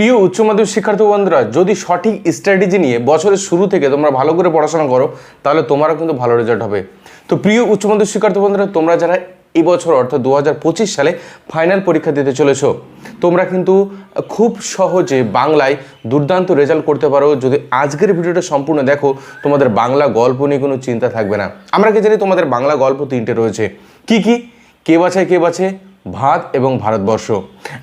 প্রিয় উচ্চ মাধ্যমিক শিক্ষার্থী বন্ধুরা, যদি সঠিক স্ট্র্যাটেজি নিয়ে বছরের শুরু থেকে তোমরা ভালো করে পড়াশোনা করো, তাহলে তোমারও কিন্তু ভালো রেজাল্ট হবে। তো প্রিয় উচ্চ মাধ্যমিক শিক্ষার্থী বন্ধুরা, তোমরা যারা এই বছর অর্থাৎ দু হাজার পঁচিশ সালে ফাইনাল পরীক্ষা দিতে চলেছো, তোমরা কিন্তু খুব সহজে বাংলায় দুর্দান্ত রেজাল্ট করতে পারো। যদি আজকের ভিডিওটা সম্পূর্ণ দেখো, তোমাদের বাংলা গল্প নিয়ে কোনো চিন্তা থাকবে না। আমরা কি জানি তোমাদের বাংলা গল্প তিনটে রয়েছে। কি কি? কে বাছায়, কে বাছে? ভাত এবং ভারতবর্ষ।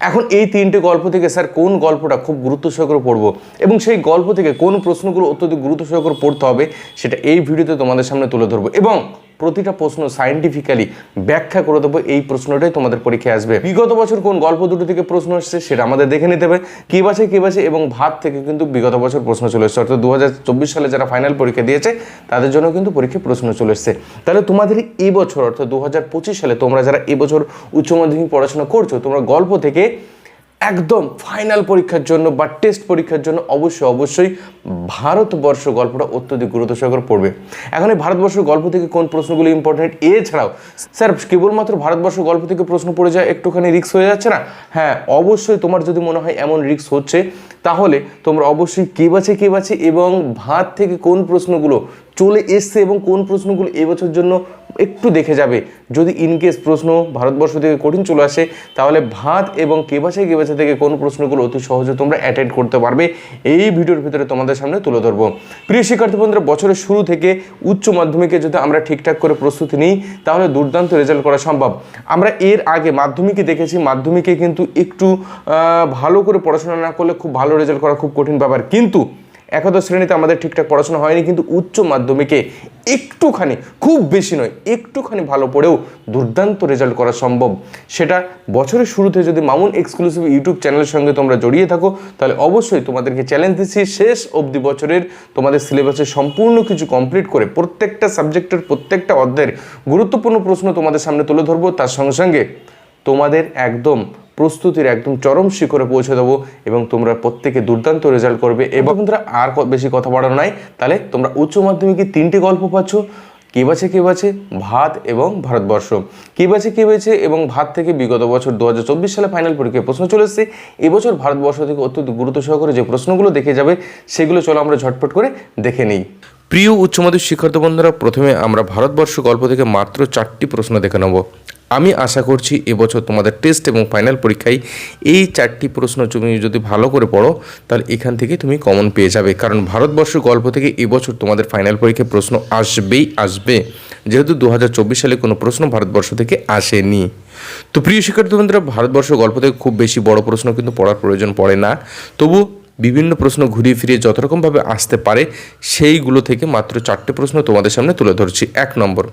এখন এই তিনটে গল্প থেকে, স্যার, কোন গল্পটা খুব গুরুত্ব সহকারে পড়ব? এবং সেই গল্প থেকে কোন প্রশ্নগুলো অত্যধিক গুরুত্ব সহকারে পড়তে হবে, সেটা এই ভিডিওতে তোমাদের সামনে তুলে ধরবো। এবং প্রতিটা প্রশ্ন সায়েন্টিফিক্যালি ব্যাখ্যা করে দেবো, এই প্রশ্নটাই তোমাদের পরীক্ষায় আসবে। বিগত বছর কোন গল্প দুটো থেকে প্রশ্ন এসছে সেটা আমাদের দেখে নিতে হবে। কে বাছে কে বাছে, এবং ভাত থেকে কিন্তু বিগত বছর প্রশ্ন চলে এসছে। অর্থাৎ দু হাজার চব্বিশ সালে যারা ফাইনাল পরীক্ষা দিয়েছে, তাদের জন্য কিন্তু পরীক্ষায় প্রশ্ন চলে এসছে। তাহলে তোমাদের এই বছর, অর্থাৎ দু হাজার পঁচিশ সালে তোমরা যারা এই বছর উচ্চ মাধ্যমিক পড়াশোনা করছ, তোমরা গল্প থেকে একদম ফাইনাল পরীক্ষার জন্য বা টেস্ট পরীক্ষার জন্য অবশ্যই অবশ্যই ভারতবর্ষ গল্পটা অত্যধিক গুরুত্ব সহকারে পড়বে। এখন এই ভারতবর্ষ গল্প থেকে কোন প্রশ্নগুলো ইম্পর্টেন্ট এছাড়াও স্যার কেবলমাত্র ভারতবর্ষ গল্প থেকে প্রশ্ন পড়ে যায় একটুখানি রিক্স হয়ে যাচ্ছে না? হ্যাঁ অবশ্যই তোমার যদি মনে হয় এমন রিক্স হচ্ছে, তাহলে তোমরা অবশ্যই কে বাছে কে বাছে এবং ভাত থেকে কোন প্রশ্নগুলো চলে এসছে এবং কোন প্রশ্নগুলো এবছর জন্য একটু দেখে যাবে। যদি ইনকেস প্রশ্ন ভারতবর্ষ থেকে কঠিন চলে আসে, তাহলে ভাত এবং কে বাছে কে বাছে থেকে কোন প্রশ্নগুলো অতি সহজে তোমরা অ্যাটেন্ড করতে পারবে। এই ভিডিওর ভিতরে তোমাদের সামনে তুলে ধরবো। প্রিয় শিক্ষার্থী বন্ধুরা, বছরের শুরু থেকে উচ্চ মাধ্যমিকে যদি আমরা ঠিকঠাক করে প্রস্তুতি নিই, তাহলে দুর্দান্ত রেজাল্ট করা সম্ভব। আমরা এর আগে মাধ্যমিকে দেখেছি, মাধ্যমিকে কিন্তু একটু ভালো করে পড়াশোনা না করলে খুব ভালো রেজাল্ট করা খুব কঠিন ব্যাপার। কিন্তু একাদশ শ্রেণীতে আমাদের ঠিকঠাক পড়াশোনা হয়নি, কিন্তু উচ্চ মাধ্যমিকে একটুখানি, খুব বেশি নয়, একটুখানি ভালো পড়েও দুর্দান্ত রেজাল্ট করা সম্ভব। সেটা বছরের শুরুতে যদি মামুন এক্সক্লুসিভ ইউটিউব চ্যানেলের সঙ্গে তোমরা জড়িয়ে থাকো, তাহলে অবশ্যই তোমাদেরকে চ্যালেঞ্জ দিচ্ছি, শেষ অবধি বছরের তোমাদের সিলেবাসের সম্পূর্ণ কিছু কমপ্লিট করে প্রত্যেকটা সাবজেক্টের প্রত্যেকটা অধ্যায়ের গুরুত্বপূর্ণ প্রশ্ন তোমাদের সামনে তুলে ধরবো। তার সঙ্গে সঙ্গে তোমাদের একদম প্রস্তুতির একদম চরম শিখরে পৌঁছে দেবো এবং তোমরা প্রত্যেকে দুর্দান্ত রেজাল্ট করবে। এবং বন্ধুরা, আর বেশি কথা বাড়ানো নাই। তাহলে তোমরা উচ্চ মাধ্যমিকে তিনটে গল্প পাচ্ছ। কে বাছে কে বাছে? ভাত এবং ভারতবর্ষ। কে বাছে, কে বেছে? এবং ভাত থেকে বিগত বছর দু হাজার চব্বিশ সালে ফাইনাল পরীক্ষায় প্রশ্ন চলে এসেছে। এবছর ভারতবর্ষ থেকে অত্যন্ত গুরুত্ব সহকারে যে প্রশ্নগুলো দেখে যাবে, সেগুলো চলো আমরা ঝটপট করে দেখে নিই। প্রিয় উচ্চমাধ্যমিক শিক্ষার্থী বন্ধুরা, প্রথমে আমরা ভারতবর্ষ গল্প থেকে মাত্র চারটি প্রশ্ন দেখে নেব। আমি আশা করছি এবছর তোমাদের টেস্ট এবং ফাইনাল পরীক্ষায় এই চারটি প্রশ্ন তুমি যদি ভালো করে পড়ো, তাহলে এখান থেকে তুমি কমন পেয়ে যাবে। কারণ ভারতবর্ষ গল্প থেকে এবছর তোমাদের ফাইনাল পরীক্ষায় প্রশ্ন আসবেই আসবে। যেহেতু দু হাজার চব্বিশ সালে কোনো প্রশ্ন ভারতবর্ষ থেকে আসেনি। তো প্রিয় শিক্ষার্থী বন্ধুরা ভারতবর্ষ গল্প থেকে খুব বেশি বড় প্রশ্ন কিন্তু পড়ার প্রয়োজন পড়ে না। তবু বিভিন্ন প্রশ্ন ঘুরিয়ে ফিরিয়ে যত রকমভাবে আসতে পারে, সেইগুলো থেকে মাত্র চারটে প্রশ্ন তোমাদের সামনে তুলে ধরছি। এক নম্বর,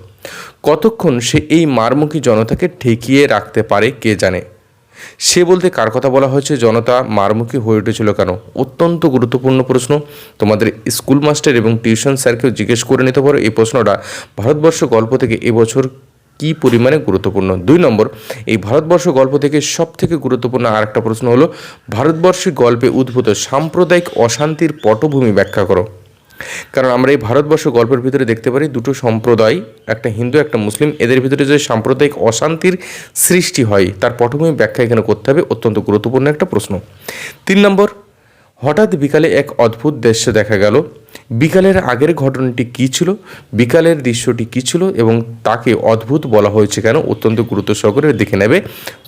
কতক্ষণ সে এই মারমুখী জনতাকে ঠেকিয়ে রাখতে পারে, কে জানে? সে বলতে কার কথা বলা হয়েছে, জনতা মারমুখী হয়ে উঠেছিল কেন? অত্যন্ত গুরুত্বপূর্ণ প্রশ্ন। তোমাদের স্কুল মাস্টার এবং টিউশন স্যারকেও জিজ্ঞেস করে নিতে পারো, এই প্রশ্নটা ভারতবর্ষ গল্প থেকে এবছর কি পরিমাণে গুরুত্বপূর্ণ? দুই নম্বর, এই ভারতবর্ষ গল্প থেকে সব থেকে গুরুত্বপূর্ণ আর একটা প্রশ্ন হলো, ভারতবর্ষের গল্পে উদ্ভূত সাম্প্রদায়িক অশান্তির পটভূমি ব্যাখ্যা করো। কারণ আমরা এই ভারতবর্ষ গল্পের ভিতরে দেখতে পারি দুটো সম্প্রদায়, একটা হিন্দু, একটা মুসলিম, এদের ভিতরে যে সাম্প্রদায়িক অশান্তির সৃষ্টি হয়, তার পটভূমি ব্যাখ্যা এখানে করতে হবে, অত্যন্ত গুরুত্বপূর্ণ একটা প্রশ্ন। তিন নম্বর, হঠাৎ বিকালে এক অদ্ভুত দৃশ্য দেখা গেল। বিকালের আগের ঘটনাটি কী ছিল? বিকালের দৃশ্যটি কী ছিল? এবং তাকে অদ্ভুত বলা হয়েছে কেন? অত্যন্ত গুরুত্ব সহকারে দেখে নেবে।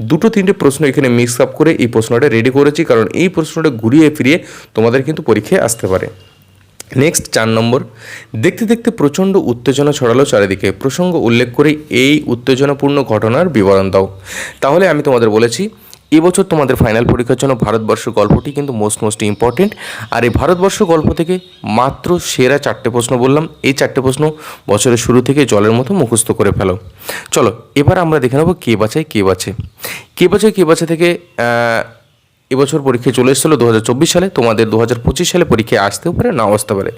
দুটো তিনটে প্রশ্ন এখানে মিক্স আপ করে এই প্রশ্নটা রেডি করেছি, কারণ এই প্রশ্নটা ঘুরিয়ে ফিরিয়ে তোমাদের কিন্তু পরীক্ষায় আসতে পারে। নেক্সট চার নম্বর। দেখতে দেখতে প্রচণ্ড উত্তেজনা ছড়ালো চারিদিকে। প্রসঙ্গ উল্লেখ করে এই উত্তেজনাপূর্ণ ঘটনার বিবরণ দাও। তাহলে আমি তোমাদের বলেছি এবছর তোমাদের ফাইনাল পরীক্ষার জন্য ভারতবর্ষ গল্পটি কিন্তু মোস্ট মোস্ট ইম্পর্টেন্ট আর এই ভারতবর্ষ গল্প থেকে মাত্র সেরা চারটে প্রশ্ন বললাম। এই চারটে প্রশ্ন বছরের শুরু থেকে জলের মতো মুখস্থ করে ফেলো। চলো, এবার আমরা দেখে নেব কে বাঁচায় কে বাঁচে কে বাঁচায় কে বাঁচে থেকে এবছর পরীক্ষায় চলে এসেছিল দু হাজার চব্বিশ সালে। তোমাদের দু হাজার পঁচিশ সালে পরীক্ষায় আসতেও পারে, নাও আসতে পারে।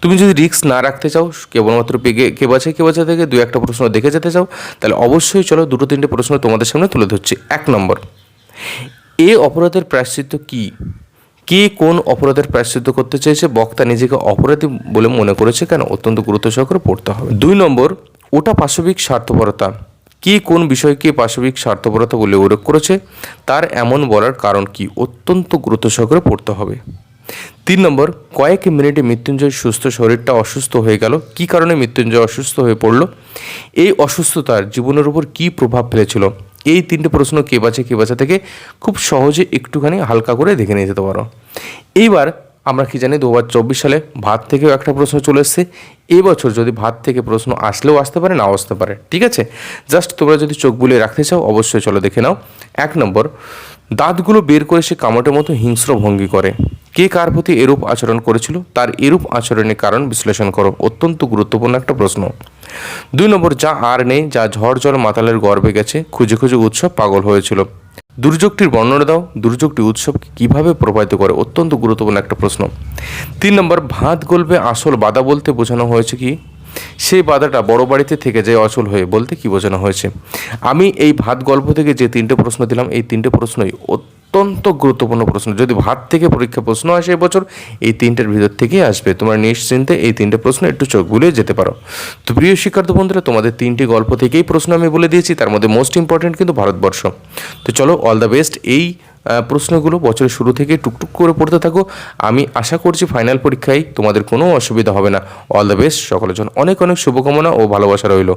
তুমি যদি রিস্ক না রাখতে চাও, কেবলমাত্র পেগে কে বাছে কে বাছে থেকে দু একটা প্রশ্ন দেখে যেতে চাও, তাহলে অবশ্যই চলো দুটো তিনটে প্রশ্ন তোমাদের সামনে তুলে ধরছি। এক নম্বর এ অপরাধের প্রায়শ্চিত্ত কি? কে কোন অপরাধের প্রায়শ্চিত্ত করতে চেয়েছে? বক্তা নিজেকে অপরাধী বলে মনে করেছে কেন? অত্যন্ত গুরুত্ব সহকারে পড়তে হবে। দুই নম্বর, ওটা পাশবিক স্বার্থপরতা। কে কোন বিষয়কে পাশবিক স্বার্থপরতা বলে উল্লেখ করেছে? তার এমন বলার কারণ কি? অত্যন্ত গুরুত্ব সহকারে পড়তে হবে। তিন নম্বর, কয়েক মিনিটে মৃত্যুঞ্জয় সুস্থ শরীরটা অসুস্থ হয়ে গেল। কি কারণে মৃত্যুঞ্জয় অসুস্থ হয়ে পড়ল? এই অসুস্থতার জীবনের উপর কি প্রভাব ফেলেছিল? এই তিনটে প্রশ্ন কে বাঁচে কে বাঁচা থেকে খুব সহজে একটুখানি হালকা করে দেখে নিয়ে যেতে পারো। এইবার আমরা কি জানি দু হাজার চব্বিশ সালে ভাত থেকেও একটা প্রশ্ন চলে এসছে। এবছর যদি ভাত থেকে প্রশ্ন আসলেও আসতে পারে, নাও আসতে পারে, ঠিক আছে? জাস্ট তোমরা যদি চোখ বুলিয়ে রাখতে চাও, অবশ্যই চলো দেখে নাও। এক নম্বর, দাঁতগুলো বের করে সে কামটের মতো হিংস্র ভঙ্গি করে। কে কার প্রতি এরূপ আচরণ করেছিল? তার এরূপ আচরণের কারণ বিশ্লেষণ করো। অত্যন্ত গুরুত্বপূর্ণ একটা প্রশ্ন। দুই নম্বর যা আর নেই, যা ঝড় জল মাতালের গর্বে গেছে, খুঁজে খুঁজে উৎসব পাগল হয়েছিল। দুর্যোগটির বর্ণনা দাও, দুর্যোগটি উৎসবকে কীভাবে প্রভাবিত করে? অত্যন্ত গুরুত্বপূর্ণ একটা প্রশ্ন। তিন নম্বর, ভাত গল্পে আসল বাধা বলতে বোঝানো হয়েছে কি? সেই বাধাটা বড় বাড়িতে থেকে যায় অচল হয়ে বলতে কি বোঝানো হয়েছে? আমি এই ভাত গল্প থেকে যে তিনটে প্রশ্ন দিলাম, এই তিনটে প্রশ্নই অত্যন্ত গুরুত্বপূর্ণ প্রশ্ন। যদি ভাত থেকে পরীক্ষা প্রশ্ন আসে এবছর, এই তিনটের ভিতর থেকেই আসবে। তোমরা নিশ্চিন্তে এই তিনটে প্রশ্ন একটু চোখ বুলিয়ে যেতে পারো। তো প্রিয় শিক্ষার্থী বন্ধুরা, তোমাদের তিনটি গল্প থেকেই প্রশ্ন আমি বলে দিয়েছি, তার মধ্যে মোস্ট ইম্পর্টেন্ট কিন্তু ভারতবর্ষ। তো চলো অল দ্য বেস্ট এই প্রশ্নগুলো বছরের শুরু থেকে টুকটুক করে পড়তে থাকো। আমি আশা করছি ফাইনাল পরীক্ষায় তোমাদের কোনো অসুবিধা হবে না। অল দ্য বেস্ট সকলের জন্য অনেক অনেক শুভকামনা ও ভালোবাসা রইল।